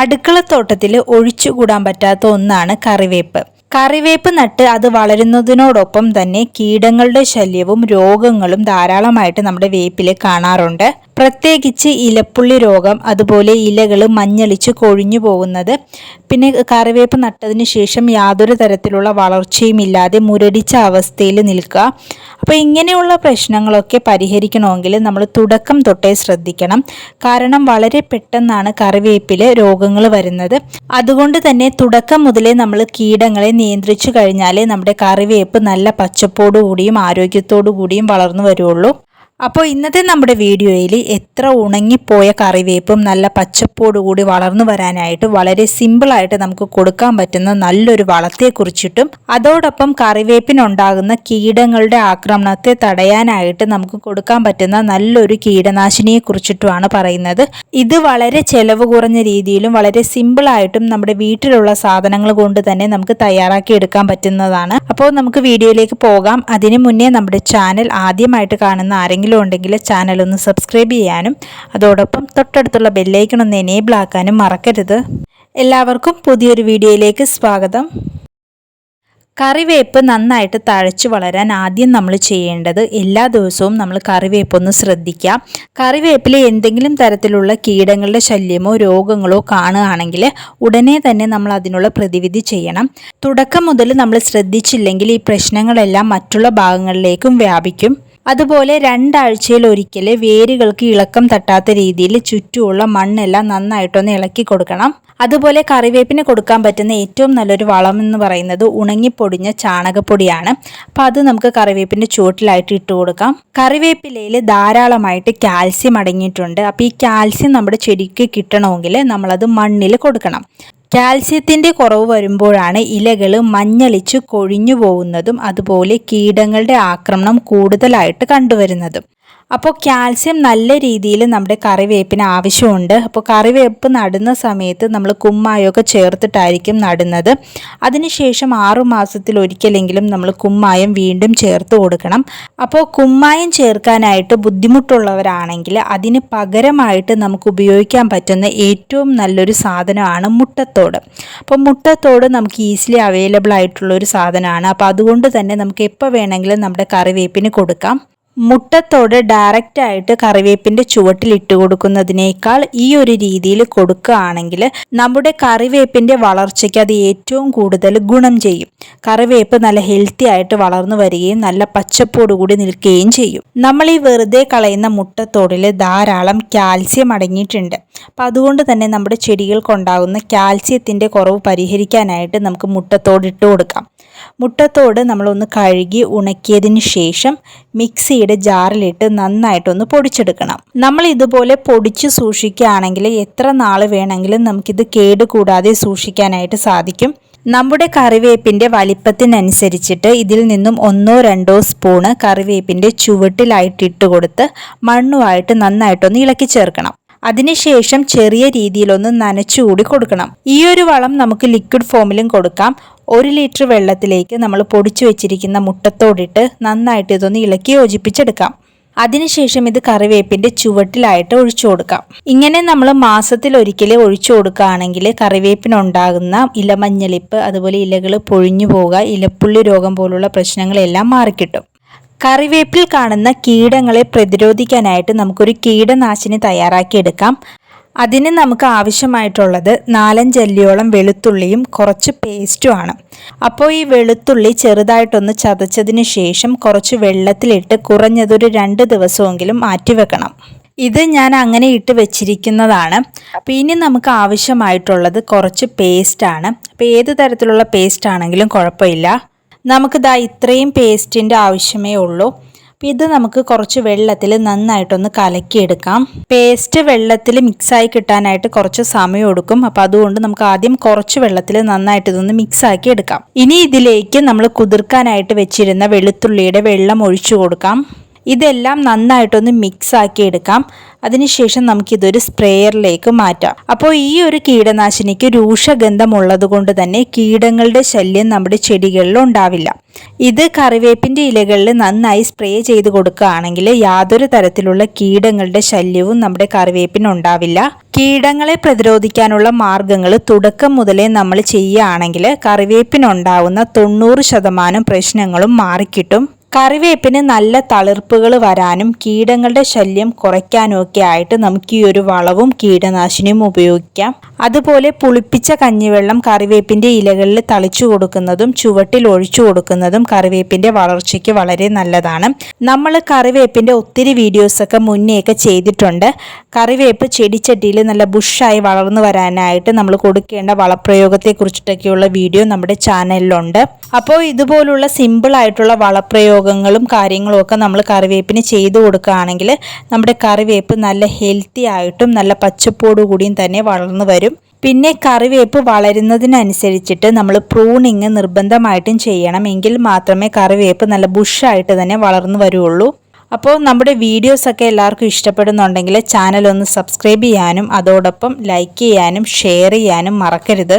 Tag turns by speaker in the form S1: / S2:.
S1: അടുക്കളത്തോട്ടത്തിൽ ഒഴിച്ചുകൂടാൻ പറ്റാത്ത ഒന്നാണ് കറിവേപ്പ്. കറിവേപ്പ് നട്ട് അത് വളരുന്നതിനോടൊപ്പം തന്നെ കീടങ്ങളുടെ ശല്യവും രോഗങ്ങളും ധാരാളമായിട്ട് നമ്മുടെ വേപ്പിൽ കാണാറുണ്ട്. പ്രത്യേകിച്ച് ഇലപ്പുള്ളി രോഗം അതുപോലെ ഇലകൾ മഞ്ഞളിച്ച് കൊഴിഞ്ഞു പോകുന്നത് പിന്നെ കറിവേപ്പ് നട്ടതിന് ശേഷം യാതൊരു തരത്തിലുള്ള വളർച്ചയും ഇല്ലാതെ മുരടിച്ച അവസ്ഥയിൽ നിൽക്കുക. അപ്പോൾ ഇങ്ങനെയുള്ള പ്രശ്നങ്ങളൊക്കെ പരിഹരിക്കണമെങ്കിൽ നമ്മൾ തുടക്കം തൊട്ടേ ശ്രദ്ധിക്കണം. കാരണം വളരെ പെട്ടെന്നാണ് കറിവേപ്പിൽ രോഗങ്ങൾ വരുന്നത്. അതുകൊണ്ട് തന്നെ തുടക്കം മുതലേ നമ്മൾ കീടങ്ങളെ നിയന്ത്രിച്ചു കഴിഞ്ഞാലേ നമ്മുടെ കറിവേപ്പ് നല്ല പച്ചപ്പോടുകൂടിയും ആരോഗ്യത്തോടു കൂടിയും വളർന്നു വരുള്ളൂ. അപ്പോൾ ഇന്നത്തെ നമ്മുടെ വീഡിയോയിൽ എത്ര ഉണങ്ങിപ്പോയ കറിവേപ്പും നല്ല പച്ചപ്പോടുകൂടി വളർന്നു വരാനായിട്ട് വളരെ സിമ്പിളായിട്ട് നമുക്ക് കൊടുക്കാൻ പറ്റുന്ന നല്ലൊരു വളത്തെക്കുറിച്ചിട്ടും അതോടൊപ്പം കറിവേപ്പിനുണ്ടാകുന്ന കീടങ്ങളുടെ ആക്രമണത്തെ തടയാനായിട്ട് നമുക്ക് കൊടുക്കാൻ പറ്റുന്ന നല്ലൊരു കീടനാശിനിയെ കുറിച്ചിട്ടുമാണ് പറയുന്നത്. ഇത് വളരെ ചെലവ് കുറഞ്ഞ രീതിയിലും വളരെ സിമ്പിളായിട്ടും നമ്മുടെ വീട്ടിലുള്ള സാധനങ്ങൾ കൊണ്ട് തന്നെ നമുക്ക് തയ്യാറാക്കി എടുക്കാൻ പറ്റുന്നതാണ്. അപ്പോൾ നമുക്ക് വീഡിയോയിലേക്ക് പോകാം. അതിനു മുന്നേ നമ്മുടെ ചാനൽ ആദ്യമായിട്ട് കാണുന്ന ആരെങ്കിലും ഉണ്ടെങ്കിൽ ചാനൽ ഒന്ന് സബ്സ്ക്രൈബ് ചെയ്യാനും അതോടൊപ്പം തൊട്ടടുത്തുള്ള ബെല്ലൈക്കൺ ഒന്ന് എനേബിൾ ആക്കാനും മറക്കരുത്. എല്ലാവർക്കും പുതിയൊരു വീഡിയോയിലേക്ക് സ്വാഗതം. കറിവേപ്പ് നന്നായിട്ട് തഴച്ചു വളരാൻ ആദ്യം നമ്മൾ ചെയ്യേണ്ടത് എല്ലാ ദിവസവും നമ്മൾ കറിവേപ്പ് ശ്രദ്ധിക്കാം കറിവേപ്പിൽ എന്തെങ്കിലും തരത്തിലുള്ള കീടങ്ങളുടെ ശല്യമോ രോഗങ്ങളോ കാണുകയാണെങ്കിൽ ഉടനെ തന്നെ നമ്മൾ അതിനുള്ള പ്രതിവിധി ചെയ്യണം. തുടക്കം മുതൽ നമ്മൾ ശ്രദ്ധിച്ചില്ലെങ്കിൽ ഈ പ്രശ്നങ്ങളെല്ലാം മറ്റുള്ള ഭാഗങ്ങളിലേക്കും വ്യാപിക്കും. അതുപോലെ രണ്ടാഴ്ചയിൽ ഒരിക്കൽ വേരുകൾക്ക് ഇളക്കം തട്ടാത്ത രീതിയിൽ ചുറ്റുമുള്ള മണ്ണെല്ലാം നന്നായിട്ടൊന്ന് ഇളക്കി കൊടുക്കണം. അതുപോലെ കറിവേപ്പിന് കൊടുക്കാൻ പറ്റുന്ന ഏറ്റവും നല്ലൊരു വളം എന്ന് പറയുന്നത് ഉണങ്ങിപ്പൊടിഞ്ഞ ചാണകപ്പൊടിയാണ്. അപ്പം അത് നമുക്ക് കറിവേപ്പിന്റെ ചുവട്ടിലായിട്ട് ഇട്ട് കൊടുക്കാം. കറിവേപ്പിലയിൽ ധാരാളമായിട്ട് കാൽസ്യം അടങ്ങിയിട്ടുണ്ട്. അപ്പോൾ ഈ കാൽസ്യം നമ്മുടെ ചെടിക്ക് കിട്ടണമെങ്കിൽ നമ്മളത് മണ്ണിൽ കൊടുക്കണം. കാൽസ്യത്തിന്റെ കുറവ് വരുമ്പോഴാണ് ഇലകൾ മഞ്ഞളിച്ച് കൊഴിഞ്ഞു പോകുന്നതും അതുപോലെ കീടങ്ങളുടെ ആക്രമണം കൂടുതലായിട്ട് കണ്ടുവരുന്നതും. അപ്പോൾ കാൽസ്യം നല്ല രീതിയിൽ നമ്മുടെ കറിവേപ്പിന് ആവശ്യമുണ്ട്. അപ്പോൾ കറിവേപ്പ് നടുന്ന സമയത്ത് നമ്മൾ കുമ്മായമൊക്കെ ചേർത്തിട്ടായിരിക്കും നടുന്നത്. അതിനുശേഷം ആറുമാസത്തിൽ ഒരിക്കലെങ്കിലും നമ്മൾ കുമ്മായം വീണ്ടും ചേർത്ത് കൊടുക്കണം. അപ്പോൾ കുമ്മായം ചേർക്കാനായിട്ട് ബുദ്ധിമുട്ടുള്ളവരാണെങ്കിൽ അതിന് പകരമായിട്ട് നമുക്ക് ഉപയോഗിക്കാൻ പറ്റുന്ന ഏറ്റവും നല്ലൊരു സാധനമാണ് മുട്ടത്തോട്. അപ്പോൾ മുട്ടത്തോട് നമുക്ക് ഈസിലി അവൈലബിൾ ആയിട്ടുള്ള ഒരു സാധനമാണ്. അപ്പോൾ അതുകൊണ്ട് തന്നെ നമുക്ക് എപ്പോൾ വേണമെങ്കിലും നമ്മുടെ കറിവേപ്പിന് കൊടുക്കാം. മുട്ടത്തോട് ഡയറക്റ്റ് ആയിട്ട് കറിവേപ്പിന്റെ ചുവട്ടിൽ ഇട്ട് കൊടുക്കുന്നതിനേക്കാൾ ഈ ഒരു രീതിയിൽ കൊടുക്കുകയാണെങ്കിൽ നമ്മുടെ കറിവേപ്പിന്റെ വളർച്ചയ്ക്ക് അത് ഏറ്റവും കൂടുതൽ ഗുണം ചെയ്യും. കറിവേപ്പ് നല്ല ഹെൽത്തി ആയിട്ട് വളർന്നു വരികയും നല്ല പച്ചപ്പോടുകൂടി നിൽക്കുകയും ചെയ്യും. നമ്മൾ ഈ വെറുതെ കളയുന്ന മുട്ടത്തോടിൽ ധാരാളം കാൽസ്യം അടങ്ങിയിട്ടുണ്ട്. അപ്പോൾ അതുകൊണ്ട് തന്നെ നമ്മുടെ ചെടികൾക്കുണ്ടാകുന്ന കാൽസ്യത്തിന്റെ കുറവ് പരിഹരിക്കാനായിട്ട് നമുക്ക് മുട്ടത്തോട് ഇട്ട് കൊടുക്കാം. മുട്ടത്തോട് നമ്മളൊന്ന് കഴുകി ഉണക്കിയതിന് ശേഷം മിക്സിയുടെ ജാറിലിട്ട് നന്നായിട്ടൊന്ന് പൊടിച്ചെടുക്കണം. നമ്മൾ ഇതുപോലെ പൊടിച്ച് സൂക്ഷിക്കുകയാണെങ്കിൽ എത്ര നാൾ വേണമെങ്കിലും നമുക്കിത് കേടുകൂടാതെ സൂക്ഷിക്കാനായിട്ട് സാധിക്കും. നമ്മുടെ കറിവേപ്പിന്റെ വലിപ്പത്തിനനുസരിച്ചിട്ട് ഇതിൽ നിന്നും ഒന്നോ രണ്ടോ സ്പൂണ് കറിവേപ്പിന്റെ ചുവട്ടിലായിട്ട് ഇട്ട് കൊടുത്ത് മണ്ണുമായിട്ട് നന്നായിട്ടൊന്ന് ഇളക്കി ചേർക്കണം. അതിനുശേഷം ചെറിയ രീതിയിലൊന്ന് നനച്ചുകൂടി കൊടുക്കണം. ഈ ഒരു വളം നമുക്ക് ലിക്വിഡ് ഫോമിലും കൊടുക്കാം. ഒരു ലിറ്റർ വെള്ളത്തിലേക്ക് നമ്മൾ പൊടിച്ചു വെച്ചിരിക്കുന്ന മുട്ടത്തോടിട്ട് നന്നായിട്ട് ഇതൊന്ന് ഇളക്കി യോജിപ്പിച്ചെടുക്കാം. അതിനുശേഷം ഇത് കറിവേപ്പിന്റെ ചുവട്ടിലായിട്ട് ഒഴിച്ചു കൊടുക്കാം. ഇങ്ങനെ നമ്മൾ മാസത്തിൽ ഒരിക്കൽ ഒഴിച്ചു കൊടുക്കുകയാണെങ്കിൽ കറിവേപ്പിനുണ്ടാകുന്ന ഇലമഞ്ഞളിപ്പ് അതുപോലെ ഇലകൾ പൊഴിഞ്ഞു പോവുക ഇലപ്പുള്ളി രോഗം പോലുള്ള പ്രശ്നങ്ങളെല്ലാം മാറിക്കിട്ടും. കറിവേപ്പിൽ കാണുന്ന കീടങ്ങളെ പ്രതിരോധിക്കാനായിട്ട് നമുക്കൊരു കീടനാശിനി തയ്യാറാക്കിയെടുക്കാം. അതിന് നമുക്ക് ആവശ്യമായിട്ടുള്ളത് നാലഞ്ചല്ലിയോളം വെളുത്തുള്ളിയും കുറച്ച് പേസ്റ്റുമാണ് അപ്പോൾ ഈ വെളുത്തുള്ളി ചെറുതായിട്ടൊന്ന് ചതച്ചതിന് ശേഷം കുറച്ച് വെള്ളത്തിലിട്ട് കുറഞ്ഞതൊരു രണ്ട് ദിവസമെങ്കിലും മാറ്റിവെക്കണം. ഇത് ഞാൻ അങ്ങനെ ഇട്ട് വെച്ചിരിക്കുന്നതാണ്. ഇനി നമുക്ക് ആവശ്യമായിട്ടുള്ളത് കുറച്ച് പേസ്റ്റാണ് അപ്പോൾ ഏത് തരത്തിലുള്ള പേസ്റ്റ് ആണെങ്കിലും കുഴപ്പമില്ല. നമുക്കിതാ ഇത്രയും പേസ്റ്റിന്റെ ആവശ്യമേ ഉള്ളൂ. അപ്പം ഇത് നമുക്ക് കുറച്ച് വെള്ളത്തിൽ നന്നായിട്ടൊന്ന് കലക്കിയെടുക്കാം. പേസ്റ്റ് വെള്ളത്തിൽ മിക്സായി കിട്ടാനായിട്ട് കുറച്ച് സമയം എടുക്കും. അപ്പം അതുകൊണ്ട് നമുക്ക് ആദ്യം കുറച്ച് വെള്ളത്തിൽ നന്നായിട്ട് ഇതൊന്ന് മിക്സാക്കി എടുക്കാം. ഇനി ഇതിലേക്ക് നമ്മൾ കുതിർക്കാനായിട്ട് വെച്ചിരുന്ന വെളുത്തുള്ളിയുടെ വെള്ളം ഒഴിച്ചു കൊടുക്കാം. ഇതെല്ലാം നന്നായിട്ടൊന്ന് മിക്സ് ആക്കി എടുക്കാം. അതിനുശേഷം നമുക്കിതൊരു സ്പ്രേയറിലേക്ക് മാറ്റാം. അപ്പോൾ ഈ ഒരു കീടനാശിനിക്ക് രൂക്ഷഗന്ധമുള്ളത് കൊണ്ട് തന്നെ കീടങ്ങളുടെ ശല്യം നമ്മുടെ ചെടികളിൽ ഉണ്ടാവില്ല. ഇത് കറിവേപ്പിന്റെ ഇലകളിൽ നന്നായി സ്പ്രേ ചെയ്ത് കൊടുക്കുകയാണെങ്കിൽ യാതൊരു തരത്തിലുള്ള കീടങ്ങളുടെ ശല്യവും നമ്മുടെ കറിവേപ്പിന് ഉണ്ടാവില്ല. കീടങ്ങളെ പ്രതിരോധിക്കാനുള്ള മാർഗങ്ങൾ തുടക്കം മുതലേ നമ്മൾ ചെയ്യുകയാണെങ്കിൽ കറിവേപ്പിനുണ്ടാവുന്ന തൊണ്ണൂറ് ശതമാനം പ്രശ്നങ്ങളും മാറിക്കിട്ടും. കറിവേപ്പിന് നല്ല തളിർപ്പുകൾ വരാനും കീടങ്ങളുടെ ശല്യം കുറയ്ക്കാനും ഒക്കെ ആയിട്ട് നമുക്ക് ഈ ഒരു വളവും കീടനാശിനിയും ഉപയോഗിക്കാം. അതുപോലെ പുളിപ്പിച്ച കഞ്ഞിവെള്ളം കറിവേപ്പിന്റെ ഇലകളിൽ തളിച്ചു കൊടുക്കുന്നതും ചുവട്ടിൽ ഒഴിച്ചു കൊടുക്കുന്നതും കറിവേപ്പിന്റെ വളർച്ചയ്ക്ക് വളരെ നല്ലതാണ്. നമ്മൾ കറിവേപ്പിന്റെ ഒത്തിരി വീഡിയോസൊക്കെ മുന്നേയൊക്കെ ചെയ്തിട്ടുണ്ട്. കറിവേപ്പ് ചെടിച്ചട്ടിയിൽ നല്ല ബുഷായി വളർന്നു വരാനായിട്ട് നമ്മൾ കൊടുക്കേണ്ട വളപ്രയോഗത്തെക്കുറിച്ചിട്ടൊക്കെയുള്ള വീഡിയോ നമ്മുടെ ചാനലിലുണ്ട്. അപ്പോൾ ഇതുപോലുള്ള സിമ്പിൾ ആയിട്ടുള്ള വളപ്രയോഗങ്ങളും കാര്യങ്ങളും ഒക്കെ നമ്മൾ കറിവേപ്പിന് ചെയ്തു കൊടുക്കുകയാണെങ്കിൽ നമ്മുടെ കറിവേപ്പ് നല്ല ഹെൽത്തി ആയിട്ടും നല്ല പച്ചപ്പോടുകൂടിയും തന്നെ വളർന്നു വരും. പിന്നെ കറിവേപ്പ് വളരുന്നതിനനുസരിച്ചിട്ട് നമ്മൾ പ്രൂണിങ് നിർബന്ധമായിട്ടും ചെയ്യണം എങ്കിൽ മാത്രമേ കറിവേപ്പ് നല്ല ബുഷായിട്ട് തന്നെ വളർന്നു വരുള്ളൂ. അപ്പോൾ നമ്മുടെ വീഡിയോസൊക്കെ എല്ലാവർക്കും ഇഷ്ടപ്പെടുന്നുണ്ടെങ്കിൽ ചാനൽ ഒന്ന് സബ്സ്ക്രൈബ് ചെയ്യാനും അതോടൊപ്പം ലൈക്ക് ചെയ്യാനും ഷെയർ ചെയ്യാനും മറക്കരുത്.